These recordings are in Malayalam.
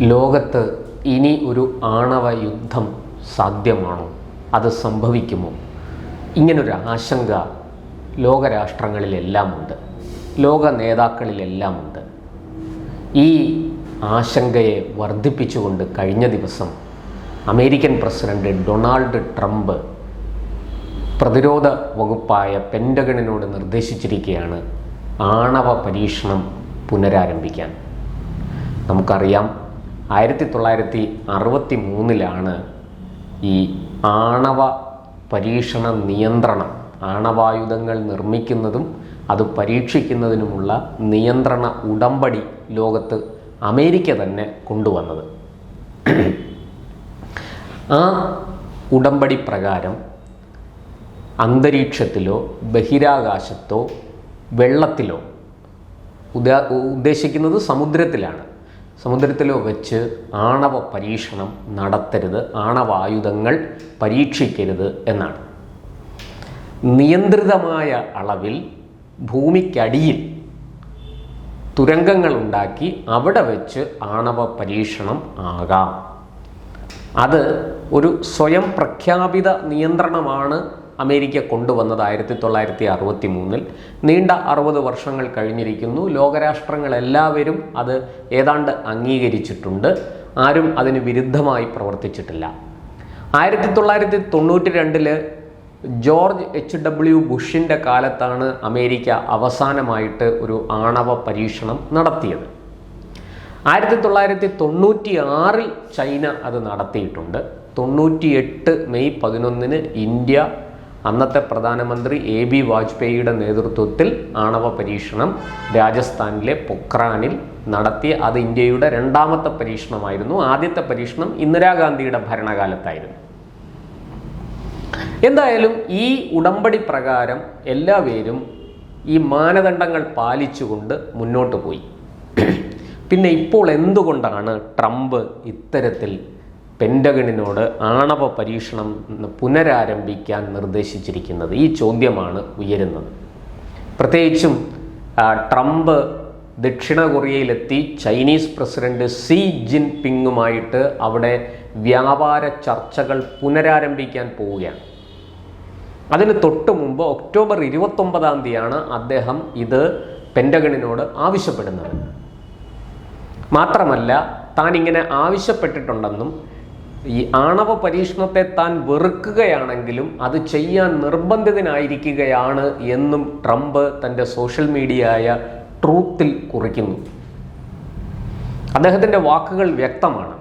ലോകത്ത് ഇനി ഒരു ആണവ യുദ്ധം സാധ്യമാണോ? അത് സംഭവിക്കുമോ? ഇങ്ങനൊരു ആശങ്ക ലോകരാഷ്ട്രങ്ങളിലെല്ലാമുണ്ട്. ലോക നേതാക്കളിലെല്ലാമുണ്ട്. ഈ ആശങ്കയെ വർദ്ധിപ്പിച്ചുകൊണ്ട് കഴിഞ്ഞ ദിവസം അമേരിക്കൻ പ്രസിഡന്റ് ഡൊണാൾഡ് ട്രംപ് പ്രതിരോധ വകുപ്പായ പെൻഡഗണിനോട് നിർദ്ദേശിച്ചിരിക്കുകയാണ് ആണവ പരീക്ഷണം പുനരാരംഭിക്കാൻ. നമുക്കറിയാം ആയിരത്തി തൊള്ളായിരത്തി അറുപത്തി മൂന്നിലാണ് ഈ ആണവ പരീക്ഷണ നിയന്ത്രണം ആണവായുധങ്ങൾ നിർമ്മിക്കുന്നതും അത് പരീക്ഷിക്കുന്നതിനുമുള്ള നിയന്ത്രണ ഉടമ്പടി ലോകത്ത് അമേരിക്ക തന്നെ കൊണ്ടുവന്നത്. ആ ഉടമ്പടി പ്രകാരം അന്തരീക്ഷത്തിലോ ബഹിരാകാശത്തോ വെള്ളത്തിലോ ഉദ്ദേശിക്കുന്നത് സമുദ്രത്തിലാണ്. സമുദ്രത്തിലോ വെച്ച് ആണവ പരീക്ഷണം നടത്തരുത് ആണവായുധങ്ങൾ പരീക്ഷിക്കരുത് എന്നാണ്. നിയന്ത്രിതമായ അളവിൽ ഭൂമിക്കടിയിൽ തുരങ്കങ്ങൾ ഉണ്ടാക്കി അവിടെ വെച്ച് ആണവ പരീക്ഷണം ആകാം. അത് ഒരു സ്വയം പ്രഖ്യാപിത നിയന്ത്രണമാണ് അമേരിക്ക കൊണ്ടുവന്നത് ആയിരത്തി തൊള്ളായിരത്തി അറുപത്തി മൂന്നിൽ നീണ്ട അറുപത് വർഷങ്ങൾ കഴിഞ്ഞിരിക്കുന്നു. ലോകരാഷ്ട്രങ്ങളെല്ലാവരും അത് ഏതാണ്ട് അംഗീകരിച്ചിട്ടുണ്ട്. ആരും അതിന് വിരുദ്ധമായി പ്രവർത്തിച്ചിട്ടില്ല. ആയിരത്തി തൊള്ളായിരത്തി തൊണ്ണൂറ്റി രണ്ടിൽ ജോർജ് എച്ച് ഡബ്ല്യു ബുഷിന്റെ കാലത്താണ് അമേരിക്ക അവസാനമായിട്ട് ഒരു ആണവ പരീക്ഷണം നടത്തിയത്. ആയിരത്തി തൊള്ളായിരത്തി തൊണ്ണൂറ്റി ആറിൽ ചൈന അത് നടത്തിയിട്ടുണ്ട്. തൊണ്ണൂറ്റി എട്ട് മെയ് പതിനൊന്നിന് ഇന്ത്യ അന്നത്തെ പ്രധാനമന്ത്രി എ ബി വാജ്പേയിയുടെ നേതൃത്വത്തിൽ ആണവ പരീക്ഷണം രാജസ്ഥാനിലെ പൊക്രാനിൽ നടത്തി അത് ഇന്ത്യയുടെ രണ്ടാമത്തെ പരീക്ഷണമായിരുന്നു. ആദ്യത്തെ പരീക്ഷണം ഇന്ദിരാഗാന്ധിയുടെ ഭരണകാലത്തായിരുന്നു. എന്തായാലും ഈ ഉടമ്പടി പ്രകാരം എല്ലാവരും ഈ മാനദണ്ഡങ്ങൾ പാലിച്ചുകൊണ്ട് മുന്നോട്ട് പോയി. പിന്നെ ഇപ്പോൾ എന്തുകൊണ്ടാണ് ട്രംപ് ഇത്തരത്തിൽ പെൻഡഗണിനോട് ആണവ പരീക്ഷണം പുനരാരംഭിക്കാൻ നിർദ്ദേശിച്ചിരിക്കുന്നത് ഈ ചോദ്യമാണ് ഉയരുന്നത്. പ്രത്യേകിച്ചും ട്രംപ് ദക്ഷിണ കൊറിയയിലെത്തി ചൈനീസ് പ്രസിഡന്റ് സി ജിൻ പിങ്ങുമായിട്ട് അവിടെ വ്യാപാര ചർച്ചകൾ പുനരാരംഭിക്കാൻ പോവുകയാണ്. അതിന് തൊട്ട് മുമ്പ് ഒക്ടോബർ ഇരുപത്തൊമ്പതാം തീയതിയാണ് അദ്ദേഹം ഇത് പെൻഡഗണിനോട് ആവശ്യപ്പെടുന്നത്. മാത്രമല്ല താൻ ഇങ്ങനെ ആവശ്യപ്പെട്ടിട്ടുണ്ടെന്നും ഈ ആണവ പരീക്ഷണത്തെ താൻ വെറുക്കുകയാണെങ്കിലും അത് ചെയ്യാൻ നിർബന്ധിതനായിരിക്കുകയാണ് എന്നും ട്രംപ് തന്റെ സോഷ്യൽ മീഡിയയായ ട്രൂത്തിൽ കുറിക്കുന്നു. അദ്ദേഹത്തിന്റെ വാക്കുകൾ വ്യക്തമാണ്.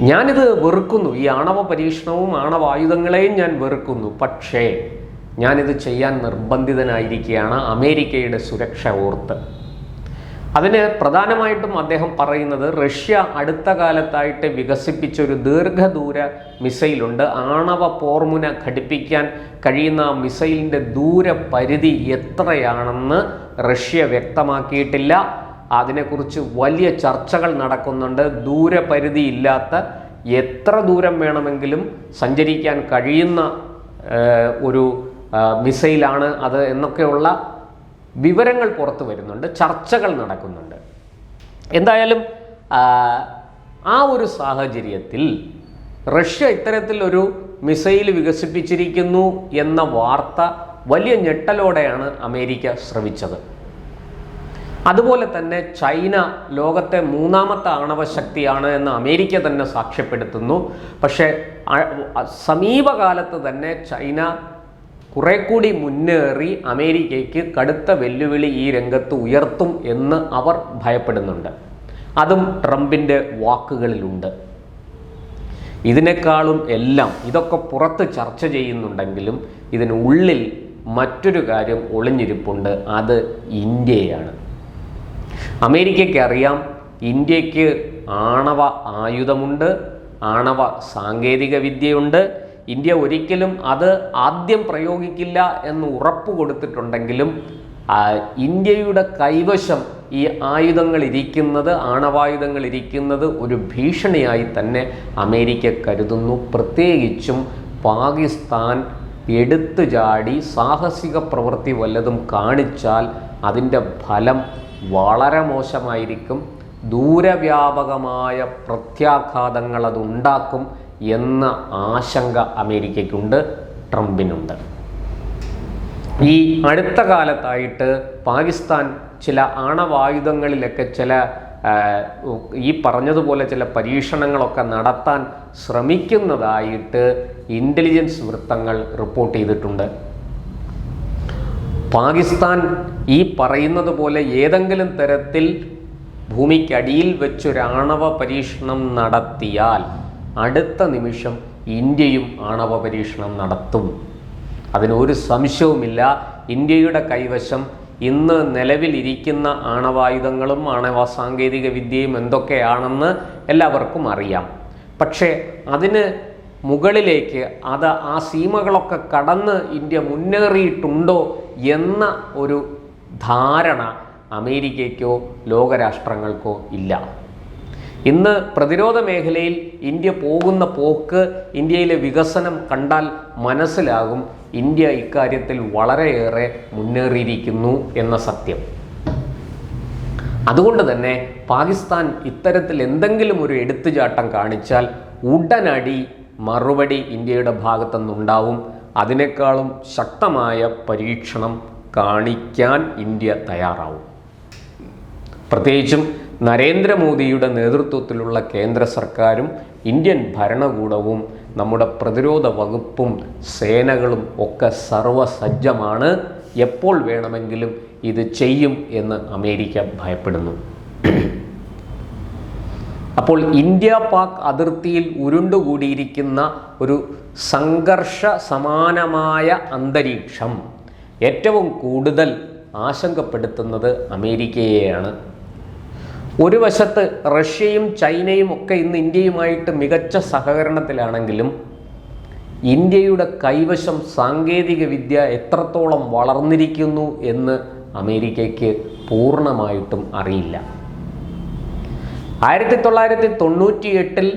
ഞാനിത് വെറുക്കുന്നു. ഈ ആണവ പരീക്ഷണവും ആണവായുധങ്ങളെയും ഞാൻ വെറുക്കുന്നു. പക്ഷേ ഞാനിത് ചെയ്യാൻ നിർബന്ധിതനായിരിക്കുകയാണ് അമേരിക്കയുടെ സുരക്ഷ ഓർത്ത്. അതിന് പ്രധാനമായിട്ടും അദ്ദേഹം പറയുന്നത് റഷ്യ അടുത്ത കാലത്തായിട്ട് വികസിപ്പിച്ച ഒരു ദീർഘദൂര മിസൈലുണ്ട്. ആണവ പോർമുന ഘടിപ്പിക്കാൻ കഴിയുന്ന മിസൈലിന്റെ ദൂരപരിധി എത്രയാണെന്ന് റഷ്യ വ്യക്തമാക്കിയിട്ടില്ല. അതിനെക്കുറിച്ച് വലിയ ചർച്ചകൾ നടക്കുന്നുണ്ട്. ദൂരപരിധി ഇല്ലാത്ത എത്ര ദൂരം വേണമെങ്കിലും സഞ്ചരിക്കാൻ കഴിയുന്ന ഒരു മിസൈലാണ് അത് എന്നൊക്കെയുള്ള വിവരങ്ങൾ പുറത്തു വരുന്നുണ്ട് ചർച്ചകൾ നടക്കുന്നുണ്ട്. എന്തായാലും ആ, ഒരു സാഹചര്യത്തിൽ റഷ്യ ഇത്തരത്തിലൊരു മിസൈൽ വികസിപ്പിച്ചിരിക്കുന്നു എന്ന വാർത്ത വലിയ ഞെട്ടലോടെയാണ് അമേരിക്ക ശ്രവിച്ചത്. അതുപോലെ തന്നെ ചൈന ലോകത്തെ മൂന്നാമത്തെ ആണവ ശക്തിയാണ് എന്ന് അമേരിക്ക തന്നെ സാക്ഷ്യപ്പെടുത്തുന്നു. പക്ഷേ സമീപകാലത്ത് തന്നെ ചൈന കുറെ കൂടി മുന്നേറി അമേരിക്കയ്ക്ക് കടുത്ത വെല്ലുവിളി ഈ രംഗത്ത് ഉയർത്തും എന്ന് അവർ ഭയപ്പെടുന്നുണ്ട്. അതും ട്രംപിന്റെ വാക്കുകളിലുണ്ട്. ഇതിനേക്കാളും എല്ലാം ഇതൊക്കെ പുറത്ത് ചർച്ച ചെയ്യുന്നുണ്ടെങ്കിലും ഇതിനുള്ളിൽ മറ്റൊരു കാര്യം ഒളിഞ്ഞിരിപ്പുണ്ട്. അത് ഇന്ത്യയാണ്. അമേരിക്കയ്ക്ക് അറിയാം ഇന്ത്യയ്ക്ക് ആണവ ആയുധമുണ്ട് ആണവ സാങ്കേതിക വിദ്യയുണ്ട് ഇന്ത്യ ഒരിക്കലും അത് ആദ്യം പ്രയോഗിക്കില്ല എന്ന് ഉറപ്പ് കൊടുത്തിട്ടുണ്ടെങ്കിലും ഇന്ത്യയുടെ കൈവശം ഈ ആയുധങ്ങൾ ഇരിക്കുന്നത് ആണവായുധങ്ങൾ ഇരിക്കുന്നത് ഒരു ഭീഷണിയായി തന്നെ അമേരിക്ക കരുതുന്നു. പ്രത്യേകിച്ചും പാകിസ്ഥാൻ എടുത്തു ചാടി സാഹസിക പ്രവൃത്തി വല്ലതും കാണിച്ചാൽ അതിന്റെ ഫലം വളരെ മോശമായിരിക്കും. ദൂരവ്യാപകമായ പ്രത്യാഘാതങ്ങൾ അതുണ്ടാക്കും. എന്ന ആശങ്ക അമേരിക്കയ്ക്കുണ്ട് ട്രംപിനുണ്ട്. ഈ അടുത്ത കാലത്തായിട്ട് പാകിസ്ഥാൻ ചില ആണവായുധങ്ങളിലൊക്കെ ചില ഈ പറഞ്ഞതുപോലെ ചില പരീക്ഷണങ്ങളൊക്കെ നടത്താൻ ശ്രമിക്കുന്നതായിട്ട് ഇന്റലിജൻസ് വൃത്തങ്ങൾ റിപ്പോർട്ട് ചെയ്തിട്ടുണ്ട്. പാകിസ്ഥാൻ ഈ പറയുന്നത് പോലെ ഏതെങ്കിലും തരത്തിൽ ഭൂമിക്കടിയിൽ വെച്ചൊരാണവ പരീക്ഷണം നടത്തിയാൽ അടുത്ത നിമിഷം ഇന്ത്യയും ആണവ പരീക്ഷണം നടത്തും. അതിനൊരു സംശയവുമില്ല. ഇന്ത്യയുടെ കൈവശം ഇന്ന് നിലവിലിരിക്കുന്ന ആണവായുധങ്ങളും ആണവ സാങ്കേതിക വിദ്യയും എന്തൊക്കെയാണെന്ന് എല്ലാവർക്കും അറിയാം. പക്ഷേ അതിന് മുകളിലേക്ക് അത് ആ സീമകളൊക്കെ കടന്ന് ഇന്ത്യ മുന്നേറിയിട്ടുണ്ടോ എന്ന ഒരു ധാരണ അമേരിക്കയ്ക്കോ ലോകരാഷ്ട്രങ്ങൾക്കോ ഇല്ല. ഇന്ന് പ്രതിരോധ മേഖലയിൽ ഇന്ത്യ പോകുന്ന പോക്ക് ഇന്ത്യയിലെ വികസനം കണ്ടാൽ മനസ്സിലാകും. ഇന്ത്യ ഇക്കാര്യത്തിൽ വളരെയേറെ മുന്നേറിയിരിക്കുന്നു എന്ന സത്യം. അതുകൊണ്ട് തന്നെ പാകിസ്ഥാൻ ഇത്തരത്തിൽ എന്തെങ്കിലും ഒരു എടുത്തുചാട്ടം കാണിച്ചാൽ ഉടനടി മറുപടി ഇന്ത്യയുടെ ഭാഗത്തുനിന്നുണ്ടാവും. അതിനേക്കാളും ശക്തമായ പരീക്ഷണം കാണിക്കാൻ ഇന്ത്യ തയ്യാറാവും. പ്രത്യേകിച്ചും നരേന്ദ്രമോദിയുടെ നേതൃത്വത്തിലുള്ള കേന്ദ്ര സർക്കാരും ഇന്ത്യൻ ഭരണകൂടവും നമ്മുടെ പ്രതിരോധ വകുപ്പും സേനകളും ഒക്കെ സർവസജ്ജമാണ് എപ്പോൾ വേണമെങ്കിലും ഇത് ചെയ്യും എന്ന് അമേരിക്ക ഭയപ്പെടുന്നു. അപ്പോൾ ഇന്ത്യ പാക് അതിർത്തിയിൽ ഉരുണ്ടുകൂടിയിരിക്കുന്ന ഒരു സംഘർഷ സമാനമായ അന്തരീക്ഷം ഏറ്റവും കൂടുതൽ ആശങ്കപ്പെടുത്തുന്നത് അമേരിക്കയെയാണ്. ഒരു വശത്ത് റഷ്യയും ചൈനയും ഒക്കെ ഇന്ന് ഇന്ത്യയുമായിട്ട് മികച്ച സഹകരണത്തിലാണെങ്കിലും ഇന്ത്യയുടെ കൈവശം സാങ്കേതിക വിദ്യ എത്രത്തോളം വളർന്നിരിക്കുന്നു എന്ന് അമേരിക്കയ്ക്ക് പൂർണമായിട്ടും അറിയില്ല. ആയിരത്തി തൊള്ളായിരത്തി തൊണ്ണൂറ്റി എട്ടിൽ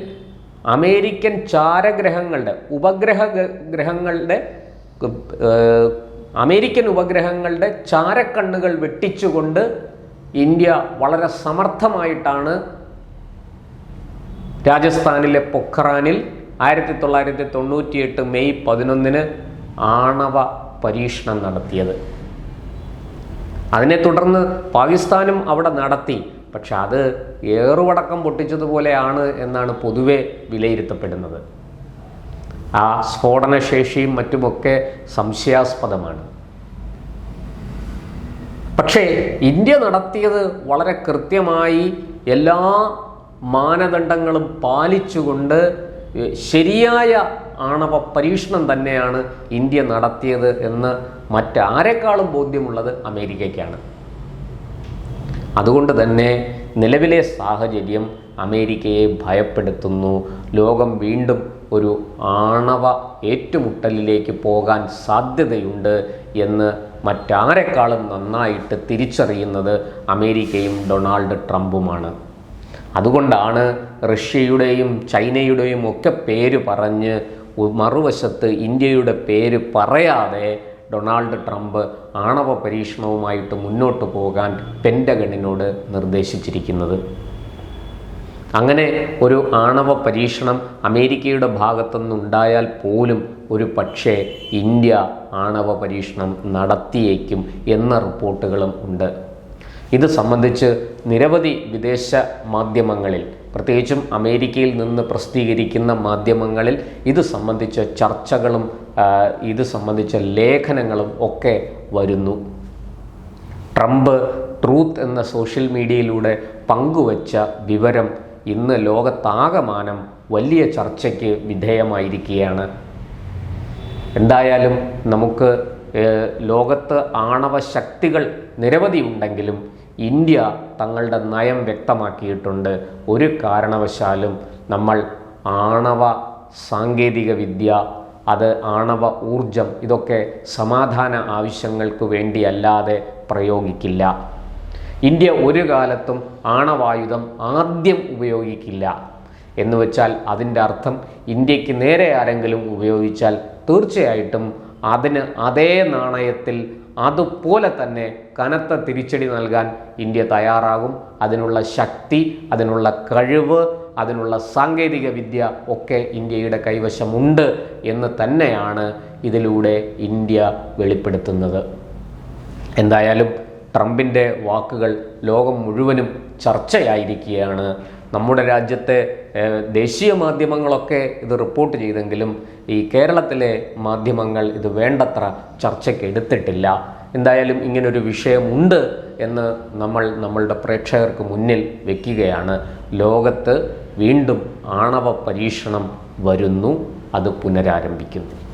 അമേരിക്കൻ ചാരഗ്രഹങ്ങളുടെ ഉപഗ്രഹ ഗ്രഹങ്ങളുടെ അമേരിക്കൻ ഉപഗ്രഹങ്ങളുടെ ചാരക്കണ്ണുകൾ വെട്ടിച്ചുകൊണ്ട് ഇന്ത്യ വളരെ സമർത്ഥമായിട്ടാണ് രാജസ്ഥാനിലെ പൊഖ്റാനിൽ ആയിരത്തി തൊള്ളായിരത്തി തൊണ്ണൂറ്റിയെട്ട് മെയ് പതിനൊന്നിന് ആണവ പരീക്ഷണം നടത്തിയത്. അതിനെ തുടർന്ന് പാകിസ്ഥാനും അവിടെ നടത്തി. പക്ഷെ അത് ഏറുവടക്കം പൊട്ടിച്ചതുപോലെയാണ് എന്നാണ് പൊതുവെ വിലയിരുത്തപ്പെടുന്നത്. ആ സ്ഫോടനശേഷിയും മറ്റുമൊക്കെ സംശയാസ്പദമാണ്. പക്ഷേ ഇന്ത്യ നടത്തിയത് വളരെ കൃത്യമായി എല്ലാ മാനദണ്ഡങ്ങളും പാലിച്ചുകൊണ്ട് ശരിയായ ആണവ പരീക്ഷണം തന്നെയാണ് ഇന്ത്യ നടത്തിയത് എന്ന് മറ്റാരെക്കാളും ബോധ്യമുള്ളത് അമേരിക്കയ്ക്കാണ്. അതുകൊണ്ട് തന്നെ നിലവിലെ സാഹചര്യം അമേരിക്കയെ ഭയപ്പെടുത്തുന്നു. ലോകം വീണ്ടും ഒരു ആണവ ഏറ്റുമുട്ടലിലേക്ക് പോകാൻ സാധ്യതയുണ്ട് എന്ന് മറ്റാരെക്കാളും നന്നായിട്ട് തിരിച്ചറിയുന്നത് അമേരിക്കയും ഡൊണാൾഡ് ട്രംപുമാണ്. അതുകൊണ്ടാണ് റഷ്യയുടെയും ചൈനയുടെയും ഒക്കെ പേര് പറഞ്ഞ് മറുവശത്ത് ഇന്ത്യയുടെ പേര് പറയാതെ ഡൊണാൾഡ് ട്രംപ് ആണവ പരീക്ഷണവുമായിട്ട് മുന്നോട്ട് പോകാൻ പെന്റഗണിനോട് നിർദ്ദേശിച്ചിരിക്കുന്നത്. അങ്ങനെ ഒരു ആണവ പരീക്ഷണം അമേരിക്കയുടെ ഭാഗത്തുനിന്നുണ്ടായാൽ പോലും ഒരു പക്ഷേ ഇന്ത്യ ആണവ പരീക്ഷണം നടത്തിയേക്കും എന്ന റിപ്പോർട്ടുകളും ഉണ്ട്. ഇത് സംബന്ധിച്ച് നിരവധി വിദേശ മാധ്യമങ്ങളിൽ പ്രത്യേകിച്ചും അമേരിക്കയിൽ നിന്ന് പ്രസിദ്ധീകരിക്കുന്ന മാധ്യമങ്ങളിൽ ഇത് സംബന്ധിച്ച ചർച്ചകളും ഇത് സംബന്ധിച്ച ലേഖനങ്ങളും ഒക്കെ വരുന്നു. ട്രംപ് ട്രൂത്ത് എന്ന സോഷ്യൽ മീഡിയയിലൂടെ പങ്കുവച്ച വിവരം ഇന്ന് ലോകത്താകമാനം വലിയ ചർച്ചയ്ക്ക് വിധേയമായിരിക്കുകയാണ്. എന്തായാലും നമുക്ക് ലോകത്ത് ആണവ ശക്തികൾ നിരവധി ഉണ്ടെങ്കിലും ഇന്ത്യ തങ്ങളുടെ നയം വ്യക്തമാക്കിയിട്ടുണ്ട്. ഒരു കാരണവശാലും നമ്മൾ ആണവ സാങ്കേതിക വിദ്യ അത് ആണവ ഊർജം ഇതൊക്കെ സമാധാന ആവശ്യങ്ങൾക്ക് വേണ്ടിയല്ലാതെ പ്രയോഗിക്കില്ല. ഇന്ത്യ ഒരു കാലത്തും ആണവായുധം ആദ്യം ഉപയോഗിക്കില്ല. എന്ന് വെച്ചാൽ അതിന്റെ അർത്ഥം ഇന്ത്യയ്ക്ക് നേരെ ആരെങ്കിലും ഉപയോഗിച്ചാൽ തീർച്ചയായിട്ടും അതിന് അതേ നാണയത്തിൽ അതുപോലെ തന്നെ കനത്ത തിരിച്ചടി നൽകാൻ ഇന്ത്യ തയ്യാറാകും. അതിനുള്ള ശക്തി അതിനുള്ള കഴിവ് അതിനുള്ള സാങ്കേതിക വിദ്യ ഒക്കെ ഇന്ത്യയുടെ കൈവശമുണ്ട് എന്ന് തന്നെയാണ് ഇതിലൂടെ ഇന്ത്യ വെളിപ്പെടുത്തുന്നത്. എന്തായാലും ട്രംപിന്റെ വാക്കുകൾ ലോകം മുഴുവനും ചർച്ചയായിരിക്കുകയാണ്. നമ്മുടെ രാജ്യത്തെ ദേശീയ മാധ്യമങ്ങളൊക്കെ ഇത് റിപ്പോർട്ട് ചെയ്തെങ്കിലും ഈ കേരളത്തിലെ മാധ്യമങ്ങൾ ഇത് വേണ്ടത്ര ചർച്ചയ്ക്ക് എടുത്തിട്ടില്ല. എന്തായാലും ഇങ്ങനൊരു വിഷയമുണ്ട് എന്ന് നമ്മൾ നമ്മളുടെ പ്രേക്ഷകർക്ക് മുന്നിൽ വെക്കുകയാണ്. ലോകത്ത് വീണ്ടും ആണവ പരീക്ഷണം വരുന്നു അത് പുനരാരംഭിക്കുന്നു.